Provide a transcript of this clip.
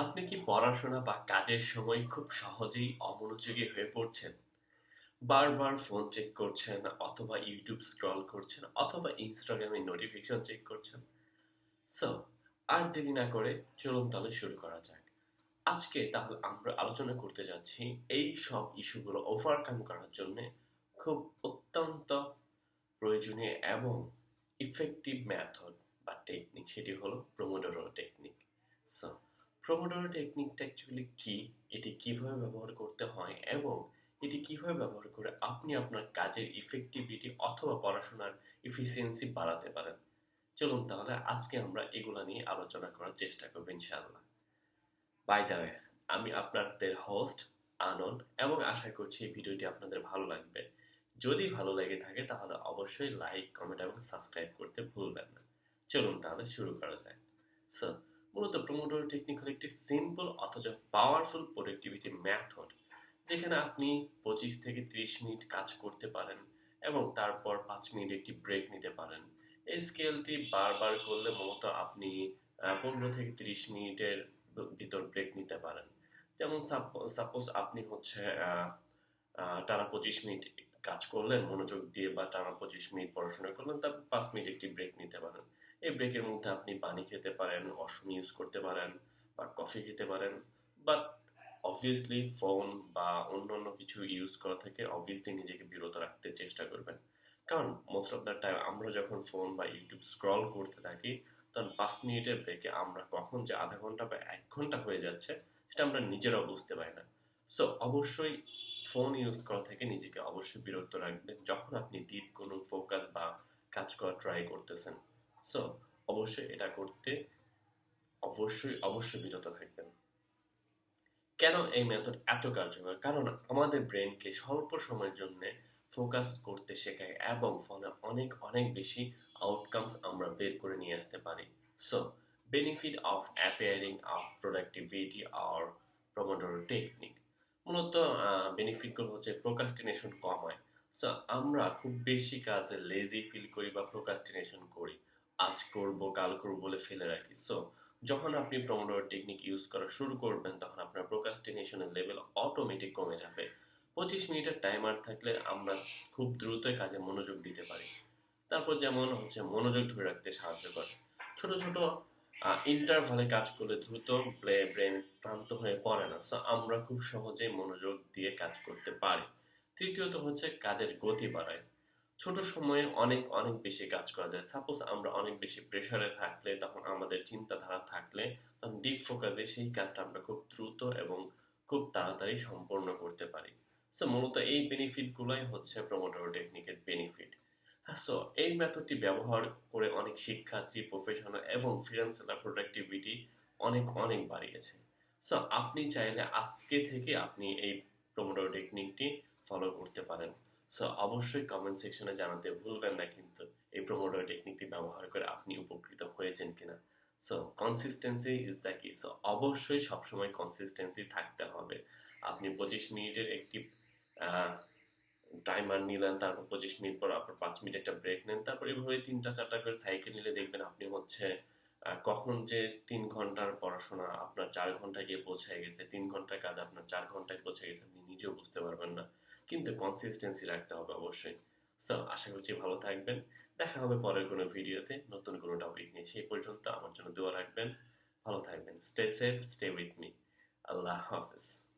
আপনি কি পড়াশোনা বা কাজের সময় খুব সহজেই অমনোযোগী হয়ে পড়ছেন? বারবার ফোন চেক করছেন অথবা ইউটিউব স্ক্রল করছেন অথবা ইনস্টাগ্রামে নোটিফিকেশন চেক করছেন? সো আর দেরি না করে চলুন তাহলে শুরু করা যাক। আজকে তাহলে আমরা আলোচনা করতে যাচ্ছি এই সব ইস্যুগুলো ওভারকাম করার জন্য খুব অত্যন্ত প্রয়োজনীয় এবং ইফেক্টিভ মেথড বা টেকনিক সেটি হলো প্রোমোডোরো টেকনিক সো প্রোমোডোরো টেকনিকটা অ্যাকচুয়ালি কি? এটি কীভাবে ব্যবহার করতে হয়? এবং এটি কীভাবে ব্যবহার করে আপনি আপনার কাজের ইফেক্টিভিটি অথবা পড়াশোনার ইফিসিয়েন্সি বাড়াতে পারেন? চলুন তাহলে আজকে আমরা এগুলা নিয়ে আলোচনা করার চেষ্টা করব ইনশাআল্লাহ। বাই দ্য ওয়ে আমি আপনাদের হোস্ট আনন্দ এবং আশা করছি এই ভিডিওটি আপনাদের ভালো লাগবে। যদি ভালো লেগে থাকে তাহলে অবশ্যই লাইক কমেন্ট এবং সাবস্ক্রাইব করতে ভুলবেন না। চলুন তাহলে শুরু করা যায় সো মূলত প্রমোটর টেকনিক হলো একটি সিম্পল অথচ পাওয়ারফুল প্রোডাক্টিভিটি মেথড যেখানে আপনি পঁচিশ থেকে ত্রিশ মিনিট কাজ করতে পারেন এবং তারপর পাঁচ মিনিট একটি ব্রেক নিতে পারেন। এই স্কেলটি বারবার করলে মূলত আপনি পনেরো থেকে তিরিশ মিনিটের ভিতর ব্রেক নিতে পারেন। যেমন সাপোজ আপনি হচ্ছে টানা পঁচিশ মিনিট কাজ করলেন, মনোযোগ দিয়ে বা টানা পঁচিশ মিনিট পড়াশোনা করলেন, তারপর পাঁচ মিনিট একটি ব্রেক নিতে পারেন। এই ব্রেকের মধ্যে আপনি পানি খেতে পারেন ওয়াশরুম ইউজ করতে পারেন বা কফি খেতে পারেন। বাট অবভিয়াসলি ফোন বা অন্য অন্য কিছু ইউজ করা থেকে অবভিয়াসলি নিজেকে বিরত রাখতে চেষ্টা করবেন। কারণ মোস্ট অফ দ্য টাইম আমরা যখন ফোন বা ইউটিউব স্ক্রল করতে থাকি, তখন পাঁচ মিনিটের ব্রেকে আমরা কখন যে আধা ঘণ্টা বা এক ঘণ্টা হয়ে যাচ্ছে, সেটা আমরা নিজেরাও বুঝতে পারি না। সো অবশ্যই ফোন ইউজ করা থেকে নিজেকে অবশ্যই বিরত রাখবেন যখন আপনি ডিপ কোনো ফোকাস বা কাজ করা ট্রাই করতেছেন। সো অবশ্যই এটা করতে অবশ্যই অবশ্যই বিরত থাকবেন। কেন এই মেথড এত কার্যকর? কারণ আমাদের ব্রেনকে স্বল্প সময়ের জন্য ফোকাস করতে শেখায় এবং ফলে অনেক অনেক বেশি আউটকামস আমরা বের করে নিয়ে আসতে পারি। So benefit of appearing of productivity R promoter technique মূলত বেনিফিটগুলো হচ্ছে প্রোকাস্টিনেশন কম হয় সো আমরা খুব বেশি কাজে লেজি ফিল করি বা প্রোকাস্টিনেশন করি। আজ করব, কাল করব বলে ফেলে রাখি। সো যখন আপনি প্রমোডোর টেকনিক ইউজ করা শুরু করবেন, তখন আপনার প্রোকাস্টিনেশনের লেভেল অটোমেটিক কমে যাবে। পঁচিশ মিনিটের টাইমার থাকলে আমরা খুব দ্রুত কাজে মনোযোগ দিতে পারি। তারপর যেমন হচ্ছে মনোযোগ ধরে রাখতে সাহায্য করে। ছোট ছোট ইন্টারভালে কাজ করলে দ্রুত ব্রেন ক্লান্ত হয়ে পড়ে না। সো আমরা খুব সহজেই মনোযোগ দিয়ে কাজ করতে পারি। তৃতীয়ত হচ্ছে কাজের গতি বাড়ায়। ছোট সময়ে অনেক অনেক বেশি কাজ করা যায়। সাপোজ আমরা অনেক বেশি প্রেশারে থাকলে, তখন আমাদের চিন্তাধারা থাকলে, তখন ডিপ ফোকাসে সেই কাজটা আমরা খুব দ্রুত এবং খুব তাড়াতাড়ি সম্পন্ন করতে পারি। সো মূলত এই বেনিফিটগুলোই হচ্ছে প্রমোটর টেকনিকের বেনিফিট সো এই মেথডটি ব্যবহার করে অনেক শিক্ষার্থী প্রফেশনাল এবং ফ্রিল্যান্সার প্রোডাক্টিভিটি অনেক অনেক বাড়িয়েছে। সো আপনি চাইলে আজকে থেকে আপনি এই প্রমোটর টেকনিকটি ফলো করতে পারেন। সো অবশ্যই কমেন্ট সেকশনে জানাতে ভুলবেন না কিন্তু এই প্রমোটর টেকনিকটি ব্যবহার করে আপনি উপকৃত হয়েছেন কিনা। So consistency is the key so অবশ্যই সবসময় কনসিস্টেন্সি থাকতে হবে। আপনি পঁচিশ মিনিটের একটি টাইমার নিলেন, তারপর পঁচিশ মিনিট পর আপনার পাঁচ মিনিট একটা ব্রেক নেন, তারপর এভাবে তিনটা চারটা করে সাইকেল নিলে দেখবেন আপনি হচ্ছে কখন যে তিন ঘণ্টার পড়াশোনা আপনার চার ঘন্টায় গিয়ে পৌঁছে গেছে, তিন ঘণ্টার কাজ আপনার চার ঘন্টায় পৌঁছে গেছে, আপনি নিজেও বুঝতে পারবেন না। কিন্তু কনসিস্টেন্সি রাখতে হবে অবশ্যই। সো আশা করছি ভালো থাকবেন। দেখা হবে পরের কোনো ভিডিওতে। নতুন কোনো টপিক নিয়ে। সেই পর্যন্ত আমার জন্য দোয়া রাখবেন। ভালো থাকবেন। Stay safe stay with me Allah Hafiz.